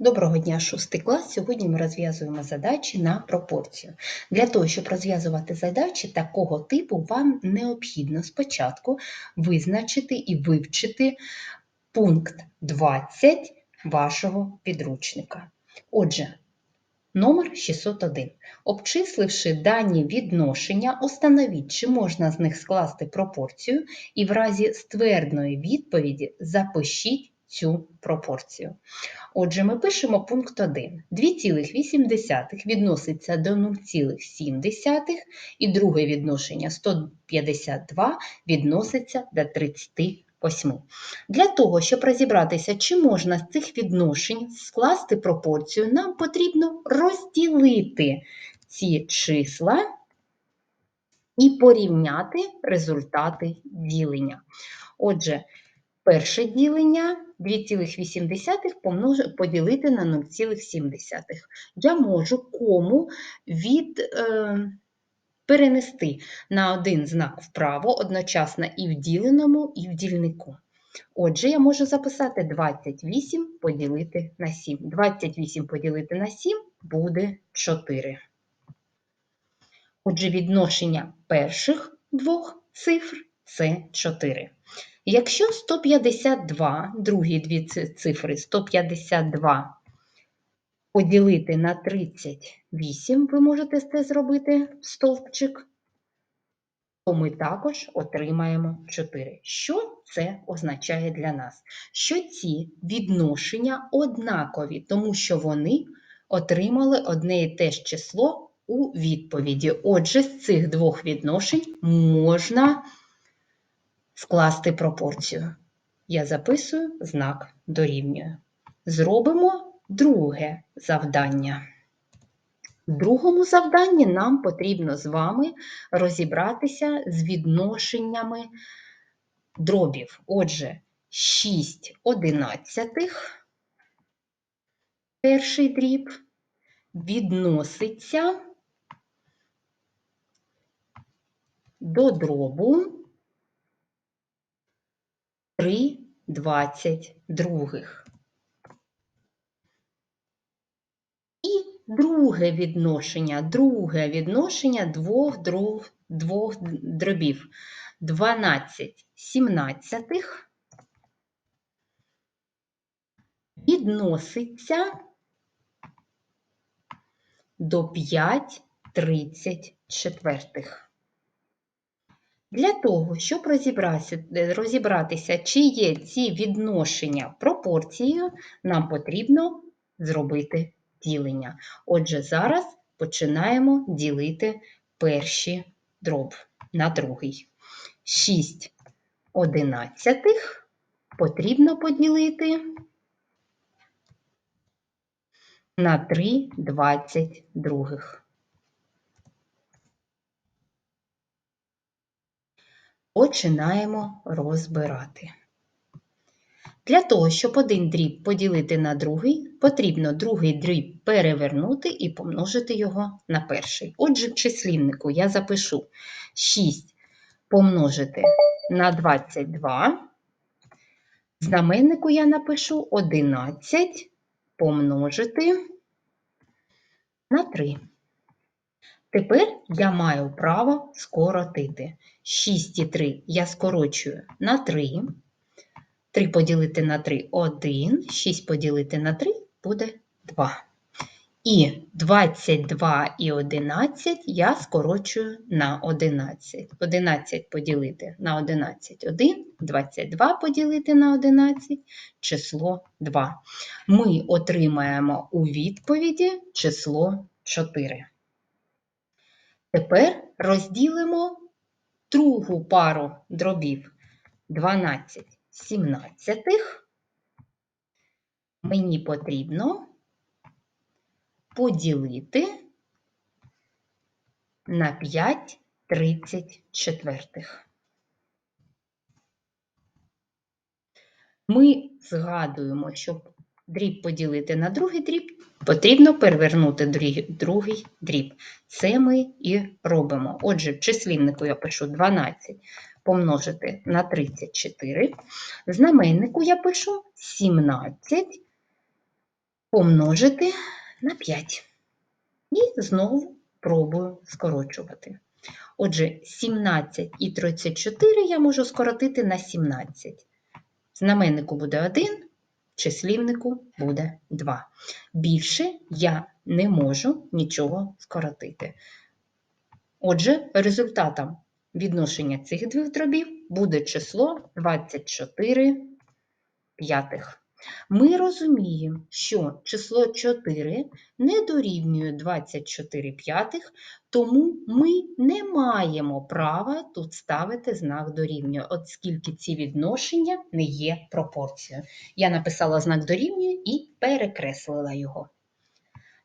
Доброго дня, шостий клас. Сьогодні ми розв'язуємо задачі на пропорцію. Для того, щоб розв'язувати задачі такого типу, вам необхідно спочатку визначити і вивчити пункт 20 вашого підручника. Отже, номер 601. Обчисливши дані відношення, установіть, чи можна з них скласти пропорцію, і в разі ствердної відповіді запишіть цю пропорцію. Отже, ми пишемо пункт 1. 2,8 відноситься до 0,7 і друге відношення 152 відноситься до 38. Для того, щоб розібратися, чи можна з цих відношень скласти пропорцію, нам потрібно розділити ці числа і порівняти результати ділення. Отже, перше ділення 2,8 поділити на 0,7. Я можу кому від, е, перенести на один знак вправо одночасно і в діленому, і в дільнику. Отже, я можу записати 28 поділити на 7. 28 поділити на 7 буде 4. Отже, відношення перших двох цифр це 4. Якщо 152, другі дві цифри 152 поділити на 38, ви можете це зробити стовпчик, то ми також отримаємо 4. Що це означає для нас? Що ці відношення однакові, тому що вони отримали одне і те ж число у відповіді. Отже, з цих двох відношень можна скласти пропорцію. Я записую знак дорівнює. Зробимо друге завдання. В другому завданні нам потрібно з вами розібратися з відношеннями дробів. Отже, 6 одинадцятих, перший дріб, відноситься до дробу 3 22. І друге відношення, друге відношення двох, друг, двох дробів. 12 сімнадцятих відноситься до 5 34. Для того, щоб розібратися, розібратися, чи є ці відношення пропорцією, нам потрібно зробити ділення. Отже, зараз починаємо ділити перший дроб на другий. 6 одинадцятих потрібно поділити на 3 двадцять других. Починаємо розбирати. Для того, щоб один дріб поділити на другий, потрібно другий дріб перевернути і помножити його на перший. Отже, в числівнику я запишу 6 помножити на 22. В знаменнику я напишу 11 помножити на 3. Тепер я маю право скоротити. 6 і 3 я скорочую на 3. 3 поділити на 3 – 1, 6 поділити на 3 буде 2. І 22 і 11 я скорочую на 11. 11 поділити на 11 – 1, 22 поділити на 11 – число 2. Ми отримаємо у відповіді число 4. Тепер розділимо другу пару дробів 12 сімнадцятих. Мені потрібно поділити на 5 34. Ми згадуємо, щоб дріб поділити на другий дріб, потрібно перевернути другий дріб. Це ми і робимо. Отже, в числівнику я пишу 12 помножити на 34. В знаменнику я пишу 17 помножити на 5. І знову пробую скорочувати. Отже, 17 і 34 я можу скоротити на 17. Знаменнику буде 1, числівнику буде 2. Більше я не можу нічого скоротити. Отже, результатом відношення цих двох дробів буде число 24 п'ятих. Ми розуміємо, що число 4 не дорівнює 24 п'ятих, тому ми не маємо права тут ставити знак дорівнює, оскільки ці відношення не є пропорцією. Я написала знак дорівнює і перекреслила його.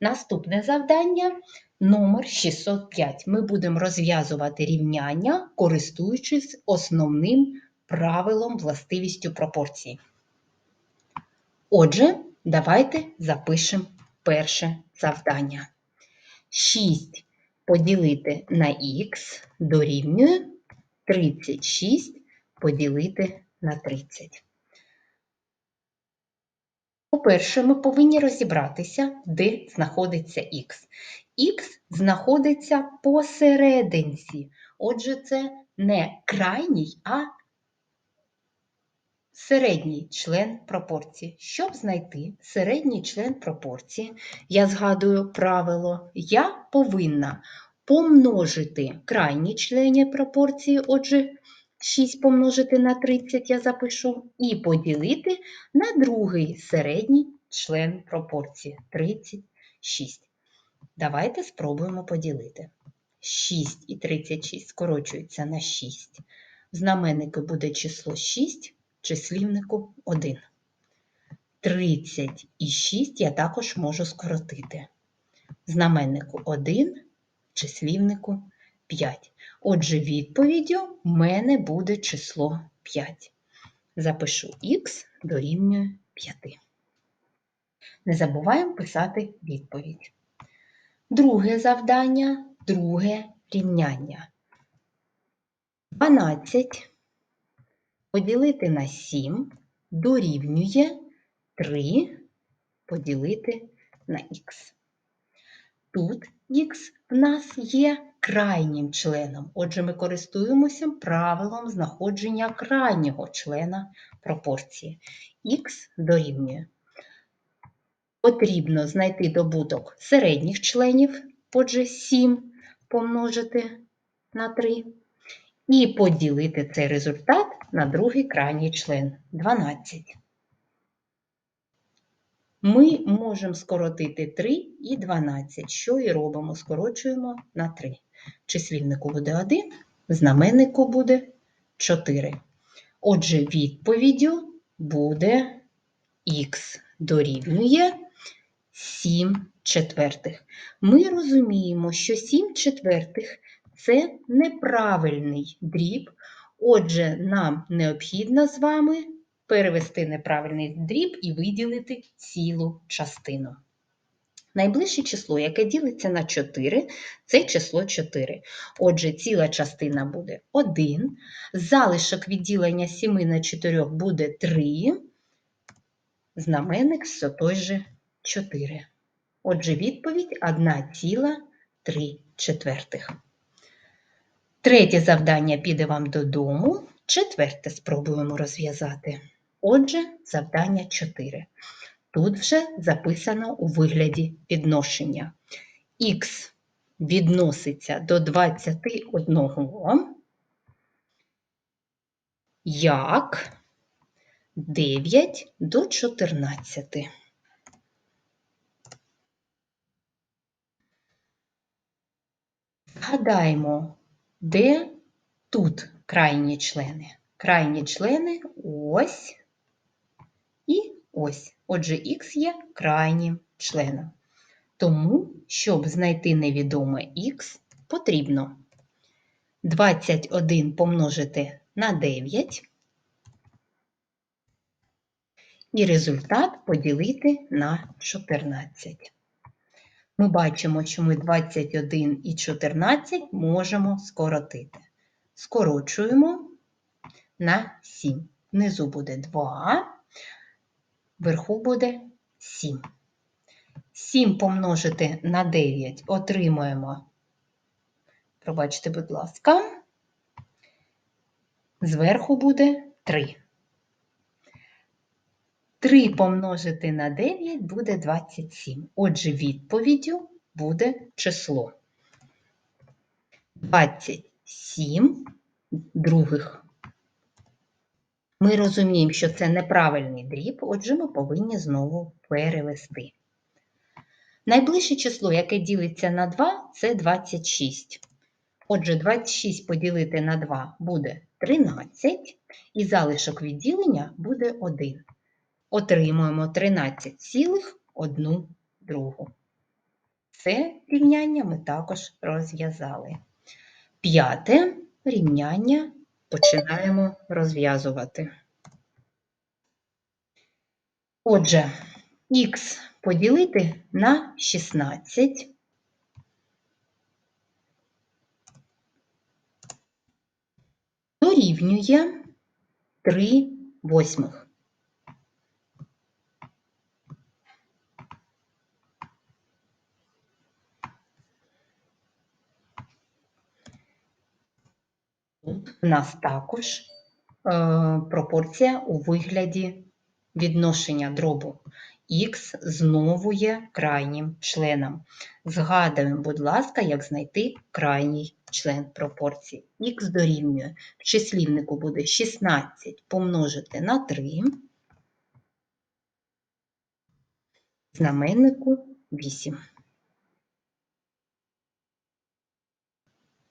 Наступне завдання номер 605. Ми будемо розв'язувати рівняння, користуючись основним правилом властивістю пропорції. Отже, давайте запишемо перше завдання. 6 поділити на х дорівнює 36 поділити на 30. По-перше, ми повинні розібратися, де знаходиться х. Х знаходиться посерединці. Отже, це не крайній, а середній член пропорції. Щоб знайти середній член пропорції, я згадую правило, я повинна помножити крайні члени пропорції, отже, 6 помножити на 30 я запишу, і поділити на другий середній член пропорції 36. Давайте спробуємо поділити. 6 і 36 скорочуються на 6. В буде число 6, числівнику 1. 30 і 6 я також можу скоротити. Знаменнику 1, числівнику 5. Отже, відповіддю в мене буде число 5. Запишу х дорівнює 5. Не забуваємо писати відповідь. Друге завдання, друге рівняння. 12 поділити на 7 дорівнює 3 поділити на х. Тут х в нас є крайнім членом, отже, ми користуємося правилом знаходження крайнього члена пропорції. х дорівнює. Потрібно знайти добуток середніх членів, отже, 7 помножити на 3, і поділити цей результат на другий крайній член 12. Ми можемо скоротити 3 і 12. Що і робимо? Скорочуємо на 3. Числівнику буде 1, знаменнику буде 4. Отже, відповіддю буде х дорівнює 7 четвертих. Ми розуміємо, що 7 четвертих це неправильний дріб. Отже, нам необхідно з вами перевести неправильний дріб і виділити цілу частину. Найближче число, яке ділиться на 4, це число 4. Отже, ціла частина буде 1. Залишок відділення 7 на 4 буде 3. Знаменник все той же 4. Отже, відповідь 1,3 четвертих. Третє завдання піде вам додому. Четверте спробуємо розв'язати. Отже, завдання 4. Тут вже записано у вигляді відношення. Х відноситься до 21, як 9 до 14. Згадаємо, де тут крайні члени. Крайні члени ось і ось. Отже, х є крайнім членом. Тому, щоб знайти невідоме х, потрібно 21 помножити на 9 і результат поділити на 14. Ми бачимо, що ми 21 і 14 можемо скоротити. Скорочуємо на 7. Внизу буде 2, вверху буде 7. 7 помножити на 9 отримуємо, пробачте, будь ласка, зверху буде 3. 3 помножити на 9 буде 27. Отже, відповіддю буде число 27 других. Ми розуміємо, що це неправильний дріб, отже, ми повинні знову перевести. Найближче число, яке ділиться на 2, це 26. Отже, 26 поділити на 2 буде 13, і залишок відділення буде 1. Отримуємо 13,1 другу. Це рівняння ми також розв'язали. П'яте рівняння починаємо розв'язувати. Отже, х поділити на 16 дорівнює 3 восьмих. Тут у нас також е, пропорція у вигляді відношення дробу. Х знову є крайнім членом. Згадуємо, будь ласка, як знайти крайній член пропорції. Х дорівнює в числівнику буде 16 помножити на 3, знаменнику 8.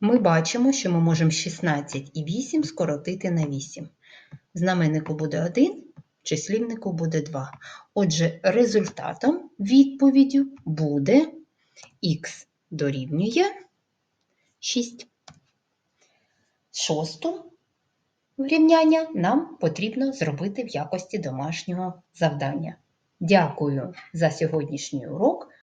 Ми бачимо, що ми можемо 16 і 8 скоротити на 8. Знаменнику буде 1, числівнику буде 2. Отже, результатом відповіддю буде х дорівнює 6. Шосту рівняння нам потрібно зробити в якості домашнього завдання. Дякую за сьогоднішній урок.